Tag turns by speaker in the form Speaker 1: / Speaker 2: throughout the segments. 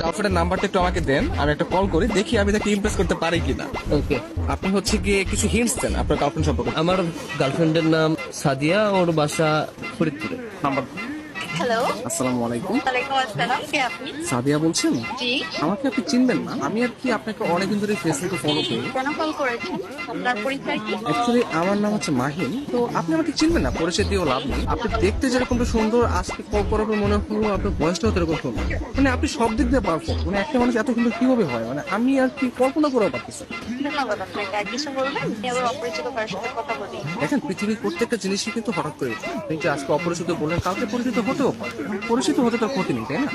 Speaker 1: গার্লফ্রেন্ডের নাম্বারটা একটু আমাকে দেন আমি একটা কল করি দেখি আমি তাকে ইমপ্রেস করতে পারি কিনা।
Speaker 2: ওকে।
Speaker 1: আপনি হচ্ছে গিয়ে কিছু হিন্টস দেন আপনার গার্লফ্রেন্ড সম্পর্কে।
Speaker 2: আমার গার্লফ্রেন্ডের নাম সাদিয়া ওর বাসা ফরিদপুরে।
Speaker 1: নাম্বার।
Speaker 3: হ্যালো
Speaker 1: আসসালামু আলাইকুম
Speaker 3: ওয়ালাইকুম আসসালাম কে আপনি?
Speaker 1: সাদিয়া বলছেন?
Speaker 3: জি।
Speaker 1: আমাকে আপনি চিনবেন না। আমি আর কি আপনাকে অনেকদিন ধরে ফেসবুকে ফলো করি।
Speaker 3: কেন কল করেছেন? আপনার পরিচয় কি?
Speaker 1: অ্যাকচুয়ালি আমার নাম হচ্ছে মাহিন। তো আপনি আমাকে চিনবেন না পরিচয় দিয়েও লাভ নেই। আপনি দেখতে যেরকমটা সুন্দর আজকে কল করার পর মনে হলো আপনার বয়সটাও সুন্দর। মানে আপনি সব দিক দিয়ে পারফেক্ট মানে একটা মানুষ এত সুন্দর কীভাবে হয়? মানে আমি আর কি কল্পনা করেও পারতেছি
Speaker 3: ধন্যবাদ আপনাকে। আর কিছু বলবেন? আবার অপরিচিত কারোর সাথে কথা বলি।
Speaker 1: দেখেন পৃথিবীর প্রত্যেকটা জিনিসই কিন্তু হঠাৎ করে। উঠে। আপনি যে আজকে অপরিচিত বললেন কালকে পরিচিত হতেও পারে পরিচিত হতে তার ক্ষতি নেই তাই না?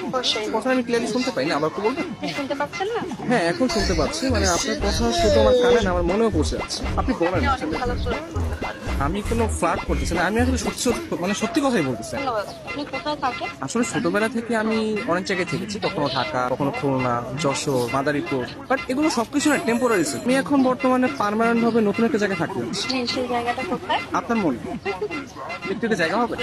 Speaker 1: কথা আমি ক্লিয়ারলি শুনতে পাই না আবার একটু বলবেন?
Speaker 3: শুনতে পাচ্ছেন না?
Speaker 1: হ্যাঁ এখন শুনতে পাচ্ছি মানে আপনার কথা শুধু আমার কানে না আমার মনেও পৌঁছে যাচ্ছে। আপনি বলেন আমি কোনো ফ্লার্ট করতেছি না আমি আসলে সত্যি সত্যি- মানে সত্যি কথাই বলতেছি। আসলে ছোটবেলা থেকে আমি অনেক জায়গায় থেকেছি কখনো ঢাকা কখনো খুলনা যশোর মাদারীপুর বাট এগুলো সবকিছু না টেম্পোরারি আমি এখন বর্তমানে পার্মানেন্ট ভাবে নতুন একটা জায়গায় থাকতে আপনার মনে? একটু একটা জায়গা হবে?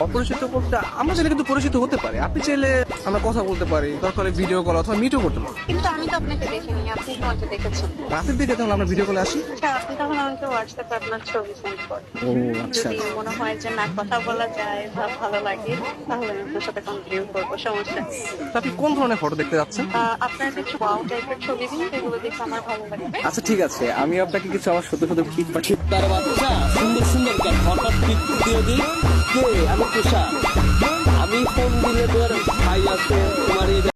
Speaker 3: অপরিচিত
Speaker 1: করতে আমার চাইলে কিন্তু পরিচিত হতে পারে। আপনি চাইলে আমরা কথা বলতে পারি দরকার ভিডিও কল অথবা মিটও করতে পারি।
Speaker 3: কিন্তু আমি তো আপনাকে দেখিনি আপনি দেখেছেন।
Speaker 1: রাতের দিকে তাহলে আমরা ভিডিও কলে আসি।
Speaker 3: আচ্ছা আপনি তখন আমাকে হোয়াটসঅ্যাপে আপনার ছবি সেন্ড করেন।
Speaker 1: ও আচ্ছা।
Speaker 3: যদি মনে হয় যে না কথা বলা যায় বা ভালো লাগে তাহলে আমি আপনার সাথে কন্টিনিউ করব সমস্যা
Speaker 1: তা আপনি কোন ধরনের ফটো দেখতে যাচ্ছেন?
Speaker 3: আপনার কিছু ওয়াও টাইপের ছবি দিন যেগুলো দেখে আমার ভালো লাগবে।
Speaker 1: আচ্ছা ঠিক আছে। আমি আপনাকে কিছু আমার সত্য সত্য পিক পাঠিয়ে
Speaker 2: তার বাচ্চা সুন্দর সুন্দর গান। হঠাৎ পিক দিয়ে দিই কে? আমি তুষার। আমি ফোন দিলে তোর ভাই আছে